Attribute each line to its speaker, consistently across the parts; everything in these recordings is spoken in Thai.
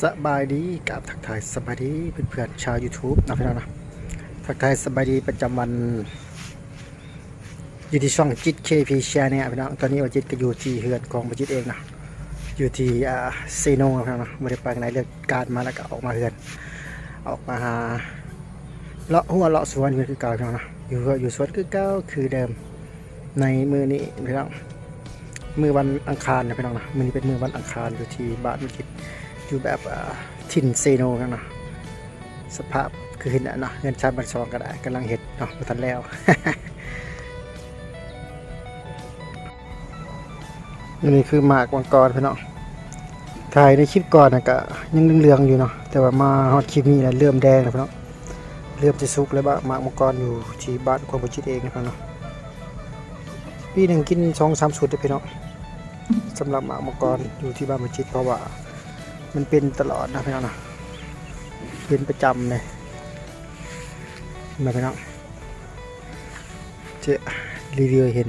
Speaker 1: สบายดีกับทักทายสบายดีเพื่อนๆชาว YouTube นะพี่น้องนะทักทายสบายดีประจำวันอยู่ที่ช่องจิต KP แชร์เนี่ยพี่น้องตอนนี้ว่าจิตก็อยู่ที่เฮือนของประจิตเองนะอยู่ที่อ่าเซโนนะพี่น้องนะไม่ได้ไปไหนเลือกการมาแล้วก็ออกมาเฮือน ออกมาหาเลาะหัวเลาะสวนคือเก่าพี่น้องนะอยู่อยู่สวนคือเก่าคือเดิมในมือนี้พี่น้องมือวันอังคารนะพี่น้องนะมือนี้เป็นมือวันอังคารอยู่ที่บ้านวิจิต อยู่แบบถิ่นเซโนกันเนาะสภาพคือเห็นนะเนาะเงินชาบันซองก็ได้กำลังเห็ดเนาะมาทันแล้ว นี่คือหมากวังกรพี่เน้องถ่ายในคลิปก่อนนะก็ยังเหลืองๆอยู่เนาะแต่ว่ามาฮอตคลิปนี้แล้วเริ่มแดงแล้วพี่เน้องเริ่มจะสุกแล้วบ้างหมากมังกรอยู่ที่บ้านของบุจิตเองนะพี่เนาะปีหนึ่งกินสองสามสุดเลยพี่เน้องสำหรับหมากมังกรอยู่ที่บ้านมัจิตเพราะว่า มันเป็นตลอดนะพี่น้องนะเป็นประจำเลยมาพี่น้องจะรีวิวเห็น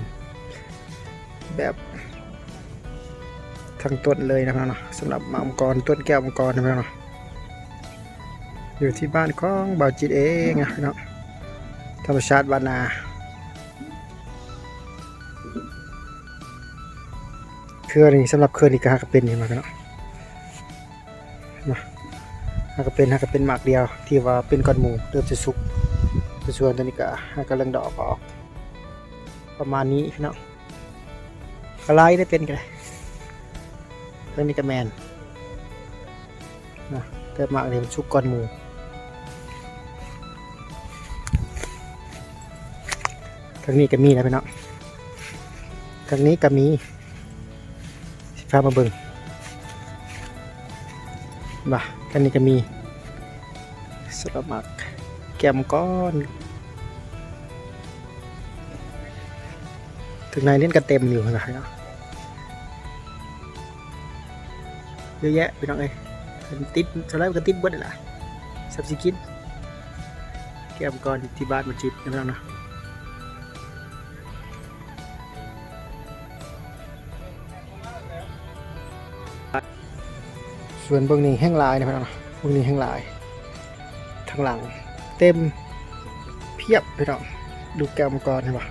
Speaker 1: แบบทั้งต้นเลยนะพี่น้องนะสำหรับมังกรต้นแก้วมังกรนะพี่น้องนะอยู่ที่บ้านของบ่าวจิตเองนะพี่น้องธรรมชาติบานาเครือนี่สำหรับเครือนี่ก็หักเป็นนี่มากันเนาะมา หักเป็นหักเป็นหมากเดียว ที่ว่าเป็นก้อนหมูเริ่มจะสุกส่วนตัวนี้ก็หักกำลังดอกออก ประมาณนี้พี่น้องกระไลได้เป็นกันเลยตัวนี้ก็แมนนะแต่หมากนี่มันสุกก้อนหมูทางนี้ก็มีนะพี่น้องทางนี้ก็มีสิพามาเบิ่งบ่า กันนี้ก็มีสลมักแกมก้อนถึงในเล่นกันเต็มอยู่นะครับเนาะเยอะแยะพี่น้องเอ้ยติดสไลด์มันก็ติดเบิดเลยล่ะสับสิกินแกมก้อนที่บ้านมาจิตนะพี่น้องเนาะ ส่วนเบื้องนี้แห้งลายนะพี่น้องเบื้องนี้แห้งลายทางหลังเต็มเพียบพี่น้องดูแก้วมังกรเห็นปะ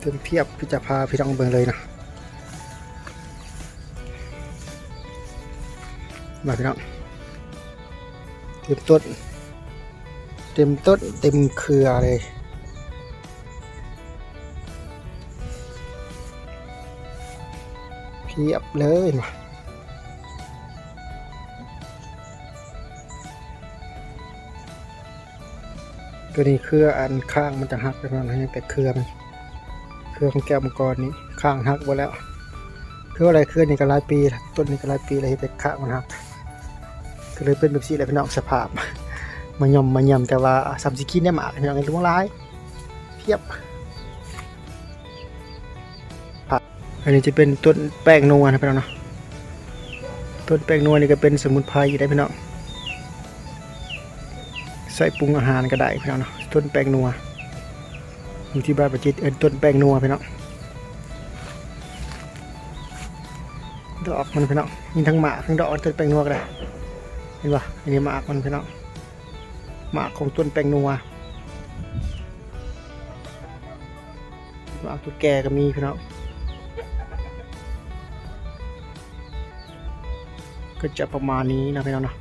Speaker 1: เต็มเพียบพี่จะพาพี่น้องเบิ่งเลยนะมาพี่น้องเต็มต้นเต็มต้นเต็มเครือเลยเพียบเลยมา ตัวนี้เครืออันข้างมันจะหักไปมันยังแต่เครือมันเครือของแก้วมังกรนี้ข้างหักหมดแล้วคืออะไรเครือนี่ก็หลายปีต้นนี้ก็หลายปีเลยแต่ข้างมันหักก็เลยเป็นแบบนี้แหละพี่น้องสภาพมันยอมมันยำแต่ว่าสามสิกินเนี่ยหมากพี่น้องรู้ร้ายเพียบอันนี้จะเป็นต้นแป้งนัวนะพี่น้องเนาะต้นแป้งนัวนี่ก็เป็นสมุนไพรอยู่ได้พี่น้อง ใส่ปรุงอาหารก็ได้พี่น้องเนาะต้นแป้งนัวอยู่ที่บ้านประจิตเอินต้นแป้งนัวพี่น้องดอกมันพี่น้องมีทั้งหมากทั้งดอกต้นแป้งนัวก็ได้เห็นปะอันนี้หมากมันพี่น้องหมากของต้นแป้งนัวหมากตัวแก่ก็มีพี่น้องก็จะประมาณนี้นะพี่น้องเนาะ